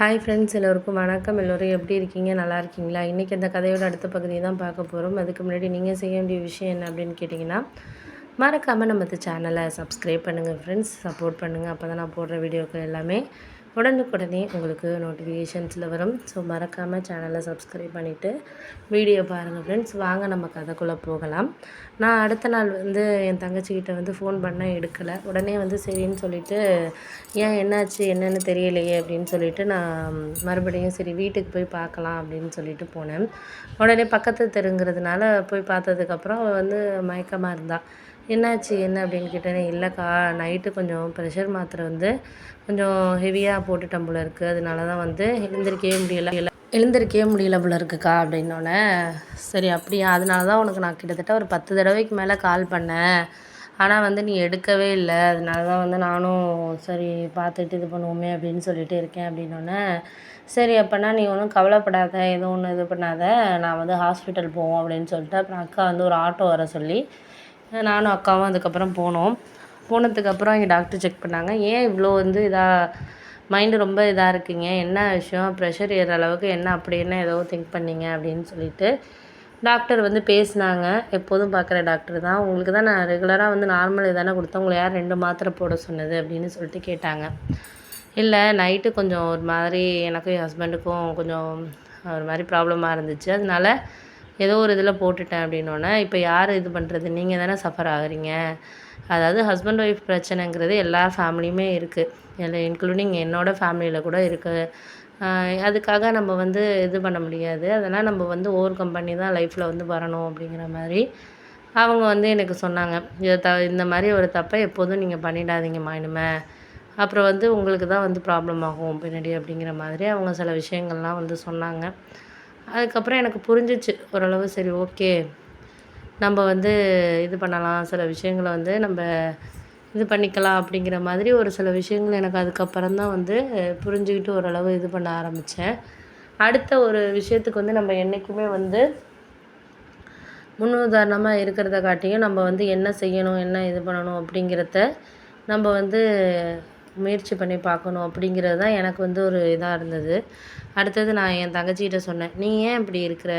Hi friends எல்லோருக்கும் வணக்கம். எல்லோரும் எப்படி இருக்கீங்க? நல்லா இருக்கீங்களா? இன்றைக்கி அந்த கதையோட அடுத்த பகுதியை தான் பார்க்க போகிறோம் அதுக்கு முன்னாடி நீங்கள் செய்ய வேண்டிய விஷயம் என்ன அப்படின்னு கேட்டிங்கன்னா மறக்காமல் நம்ம சேனலை சப்ஸ்கிரைப் பண்ணுங்கள் ஃப்ரெண்ட்ஸ் சப்போர்ட் பண்ணுங்கள் அப்போ தான் நான் போடுற வீடியோக்கள் எல்லாமே உடனுக்குடனே உங்களுக்கு நோட்டிஃபிகேஷன்ஸில் வரும். ஸோ மறக்காமல் சேனலை சப்ஸ்கிரைப் பண்ணிவிட்டு வீடியோ பாருங்கள் ஃப்ரெண்ட்ஸ் வாங்க நம்ம கதைக்குள்ளே போகலாம். நான் அடுத்த நாள் வந்து என் தங்கச்சிக்கிட்ட வந்து ஃபோன் பண்ண எடுக்கலை. உடனே வந்து சரின்னு சொல்லிவிட்டு ஏன் என்னாச்சு? என்னென்னு தெரியலையே அப்படின்னு சொல்லிட்டு நான் மறுபடியும் சரி வீட்டுக்கு போய் பார்க்கலாம் அப்படின்னு சொல்லிட்டு போனேன். உடனே பக்கத்து தெருங்கிறதுனால போய் பார்த்ததுக்கப்புறம் அவள் வந்து மயக்கமாக இருந்தாள் என்னாச்சு என்ன அப்படின்னு கேட்டேனே இல்லைக்கா நைட்டு கொஞ்சம் ப்ரெஷர் மாத்திரை வந்து கொஞ்சம் ஹெவியாக போட்டுட்டேன் போல இருக்குது அதனால தான் வந்து எழுந்திருக்கவே முடியல. எழுந்திருக்கவே முடியல போல இருக்குக்கா அப்படின்னோடனே சரி அப்படியா அதனால தான் உனக்கு நான் கிட்டத்தட்ட ஒரு பத்து தடவைக்கு மேலே கால் பண்ணேன். ஆனால் வந்து நீ எடுக்கவே இல்லை. அதனால தான் வந்து நானும் சரி பார்த்துட்டு இது பண்ணுவோமே அப்படின்னு சொல்லிட்டு இருக்கேன் அப்படின்னோடனே சரி அப்போனா நீ ஒன்றும் கவலைப்படாத எதுவும் ஒன்றும் இது பண்ணாத. நான் வந்து ஹாஸ்பிட்டல் போவோம் அப்படின்னு சொல்லிட்டு அப்புறம் அக்கா வந்து ஒரு ஆட்டோ வர சொல்லி நானும் அக்காவும் அதுக்கப்புறம் போனோம். போனதுக்கப்புறம் இங்கே டாக்டர் செக் பண்ணாங்க. ஏன் இவ்வளோ வந்து இதாக மைண்டு ரொம்ப இதாக இருக்குங்க? என்ன விஷயம்? ப்ரெஷர் ஏறுற அளவுக்கு என்ன அப்படி என்ன ஏதோ திங்க் பண்ணீங்க? அப்படின்னு சொல்லிட்டு டாக்டர் வந்து பேசினாங்க. எப்போதும் பார்க்குற டாக்டர் தான். உங்களுக்கு தான் நான் ரெகுலராக வந்து நார்மல் இதானே கொடுத்தேன். உங்களை யார் ரெண்டு மாத்திரை போட சொன்னது? அப்படின்னு சொல்லிட்டு கேட்டாங்க. இல்லை நைட்டு கொஞ்சம் ஒரு மாதிரி எனக்கும் என் ஹஸ்பண்டுக்கும் கொஞ்சம் ஒரு மாதிரி ப்ராப்ளமாக இருந்துச்சு. அதனால ஏதோ ஒரு இதில் போட்டுட்டேன் அப்படின்னோடனே இப்போ யார் இது பண்ணுறது? நீங்கள் தானே சஃபர் ஆகுறீங்க? அதாவது ஹஸ்பண்ட் ஒய்ஃப் பிரச்சனைங்கிறது எல்லா ஃபேமிலியுமே இருக்குது இல்லை இன்க்ளூடிங் என்னோடய ஃபேமிலியில் கூட இருக்குது அதுக்காக நம்ம வந்து இது பண்ண முடியாது. அதெல்லாம் நம்ம வந்து ஓவர் கம் பண்ணி தான் லைஃப்பில் வந்து வரணும் அப்படிங்கிற மாதிரி அவங்க வந்து எனக்கு சொன்னாங்க. இதை த இந்த மாதிரி ஒரு தப்பை எப்போதும் நீங்கள் பண்ணிடாதீங்கம்மா இனிமே. அப்புறம் வந்து உங்களுக்கு தான் வந்து ப்ராப்ளம் ஆகும் பின்னாடி அப்படிங்கிற மாதிரி அவங்க சில விஷயங்கள்லாம் வந்து சொன்னாங்க. அதுக்கப்புறம் எனக்கு புரிஞ்சிச்சு ஓரளவு சரி ஓகே. நம்ம வந்து இது பண்ணலாம். சில விஷயங்களை வந்து நம்ம இது பண்ணிக்கலாம் அப்படிங்கிற மாதிரி ஒரு சில விஷயங்கள் எனக்கு அதுக்கப்புறம் தான் வந்து புரிஞ்சுக்கிட்டு ஓரளவு இது பண்ண ஆரம்பித்தேன் அடுத்த ஒரு விஷயத்துக்கு வந்து நம்ம என்றைக்குமே வந்து முன்னுதாரணமாக இருக்கிறத காட்டியும் நம்ம வந்து என்ன செய்யணும் என்ன இது பண்ணணும் அப்படிங்கிறத நம்ம வந்து முயற்சி பண்ணி பார்க்கணும் அப்படிங்கிறது தான் எனக்கு வந்து ஒரு இதாக இருந்தது. அடுத்தது நான் என் தங்கச்சிக்கிட்ட சொன்னேன் நீ ஏன் இப்படி இருக்கிற?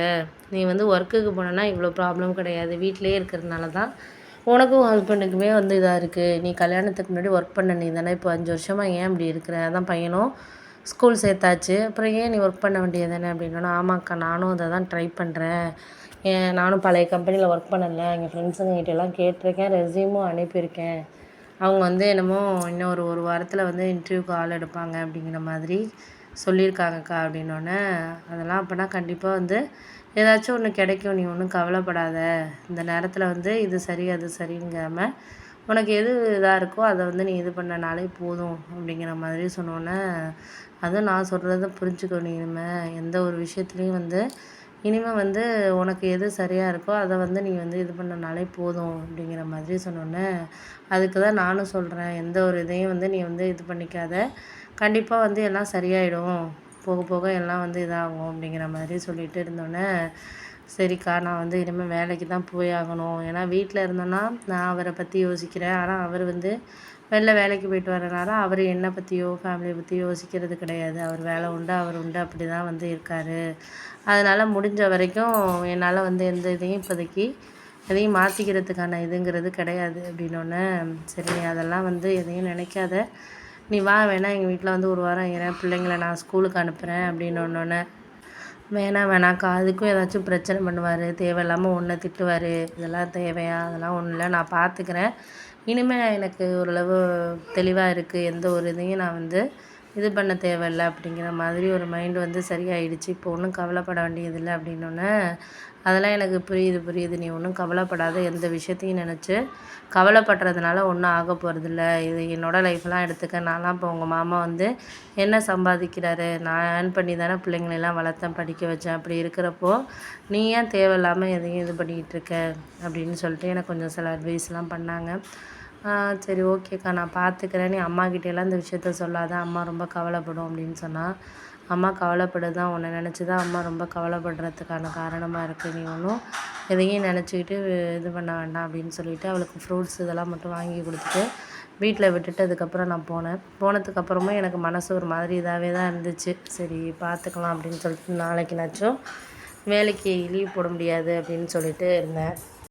நீ வந்து ஒர்க்குக்கு போனேன்னா இவ்வளோ ப்ராப்ளம் கிடையாது. வீட்டிலே இருக்கிறதுனால தான் உனக்கும் ஹஸ்பண்டுக்குமே வந்து இதாக இருக்குது நீ கல்யாணத்துக்கு முன்னாடி ஒர்க் பண்ண நீ தானே இப்போ அஞ்சு வருஷமாக ஏன் இப்படி இருக்கிற? அதான் பையனும் ஸ்கூல் சேர்த்தாச்சு. அப்புறம் ஏன் நீ ஒர்க் பண்ண வேண்டியது தானே? அப்படின்னா ஆமாக்கா நானும் அதை தான் ட்ரை பண்ணுறேன் ஏன் நானும் பழைய கம்பெனியில் ஒர்க் பண்ணலை. எங்கள் ஃப்ரெண்ட்ஸுங்க கிட்டெல்லாம் கேட்டிருக்கேன் ரெஸ்யூமும் அனுப்பியிருக்கேன். அவங்க வந்து என்னமோ இன்னும் ஒரு ஒரு வாரத்தில் வந்து இன்டர்வியூக்கு ஆள் எடுப்பாங்க அப்படிங்கிற மாதிரி சொல்லியிருக்காங்கக்கா அப்படின்னோடனே அதெல்லாம் அப்போனா கண்டிப்பாக வந்து ஏதாச்சும் ஒன்று கிடைக்கும். நீ ஒன்றும் கவலைப்படாத. இந்த நேரத்தில் வந்து இது சரி அது சரிங்காமல் உனக்கு எது இதாக இருக்கோ அதை வந்து நீ இது பண்ணனாலே போதும் அப்படிங்கிற மாதிரி சொன்னோன்னே அதுவும் நான் சொல்கிறத புரிஞ்சுக்கோ நீ இனிமேல் எந்த ஒரு விஷயத்துலையும் வந்து இனிமேல் வந்து உனக்கு எது சரியாக இருக்கோ அதை வந்து நீ வந்து இது பண்ணனாலே போதும் அப்படிங்கிற மாதிரி சொன்னோன்னே அதுக்கு தான் நானும் சொல்கிறேன் எந்த ஒரு இதையும் வந்து நீ வந்து இது பண்ணிக்காத. கண்டிப்பாக வந்து எல்லாம் சரியாயிடும். போக போக எல்லாம் வந்து இதாகும் அப்படிங்கிற மாதிரி சொல்லிட்டு இருந்தோன்னே சரிக்கா நான் வந்து இனிமேல் வேலைக்கு தான் போய் ஆகணும். ஏன்னா வீட்டில் இருந்தோன்னா நான் அவரை பற்றி யோசிக்கிறேன். ஆனால் அவர் வந்து வெளில வேலைக்கு போயிட்டு வரனால அவர் என்னை பற்றியோ ஃபேமிலியை பற்றியோ யோசிக்கிறது கிடையாது. அவர் வேலை உண்டு அவர் உண்டு அப்படி தான் வந்து இருக்கார். அதனால் முடிஞ்ச வரைக்கும் என்னால் வந்து எந்த இதையும் இப்போதைக்கு எதையும் மாற்றிக்கிறதுக்கான இதுங்கிறது கிடையாது அப்படின்னோடனே சரி அதெல்லாம் வந்து எதையும் நினைக்காத. நீ வா வேணா எங்கள் வீட்டில் வந்து ஒரு வாரம் இறேன் பிள்ளைங்கள நான் ஸ்கூலுக்கு அனுப்புகிறேன் அப்படின்னோடனே வேணாம் வேணாக்கா அதுக்கும் ஏதாச்சும் பிரச்சனை பண்ணுவார். தேவையில்லாமல் ஒன்றை திட்டுவார். இதெல்லாம் தேவையா? அதெல்லாம் ஒன்றும் இல்லை. நான் பார்த்துக்கிறேன் இனிமேல் எனக்கு ஓரளவு தெளிவாக இருக்குது எந்த ஒரு இதையும் நான் வந்து இது பண்ண தேவையில்லை அப்படிங்கிற மாதிரி ஒரு மைண்டு வந்து சரியாயிடுச்சு. இப்போ ஒன்றும் கவலைப்பட வேண்டியதில்லை அப்படின்னோடனே அதெல்லாம் எனக்கு புரியுது புரியுது. நீ ஒன்றும் கவலைப்படாத. எந்த விஷயத்தையும் நினச்சி கவலைப்படுறதுனால ஒன்றும் ஆக போகிறதில்ல இது என்னோடய லைஃப்லாம் எடுத்துக்க. நான்லாம் இப்போ உங்கள் மாமா வந்து என்ன சம்பாதிக்கிறாரு? நான் ஏர்ன் பண்ணி தானே பிள்ளைங்களெல்லாம் வளர்த்தேன் படிக்க வச்சேன். அப்படி இருக்கிறப்போ நீ ஏன் தேவையில்லாமல் எதையும் இது பண்ணிக்கிட்டு இருக்க? அப்படின்னு சொல்லிட்டு எனக்கு கொஞ்சம் சில அட்வைஸ்லாம் பண்ணாங்க. சரி ஓகேக்கா நான் பார்த்துக்கிறேன் நீ அம்மாக்கிட்டேலாம் இந்த விஷயத்த சொல்லாத. அம்மா ரொம்ப கவலைப்படும் அப்படின்னு சொன்னால் அம்மா கவலைப்படுதான் உன்னை நினச்சி தான் அம்மா ரொம்ப கவலைப்படுறதுக்கான காரணமாக இருக்குது நீ ஒன்றும் எதையும் நினச்சிக்கிட்டு இது பண்ண வேண்டாம் அப்படின்னு சொல்லிவிட்டு அவளுக்கு ஃப்ரூட்ஸ் இதெல்லாம் மட்டும் வாங்கி கொடுத்துட்டு வீட்டில் விட்டுட்டு அதுக்கப்புறம் நான் போனேன். போனதுக்கப்புறமும் எனக்கு மனசு ஒரு மாதிரி இதாகவே தான் இருந்துச்சு. சரி பார்த்துக்கலாம் அப்படின்னு சொல்லிட்டு நாளைக்குனாச்சும் வேலைக்கு லீவ் போட முடியாது அப்படின்னு சொல்லிட்டு இருந்தேன்.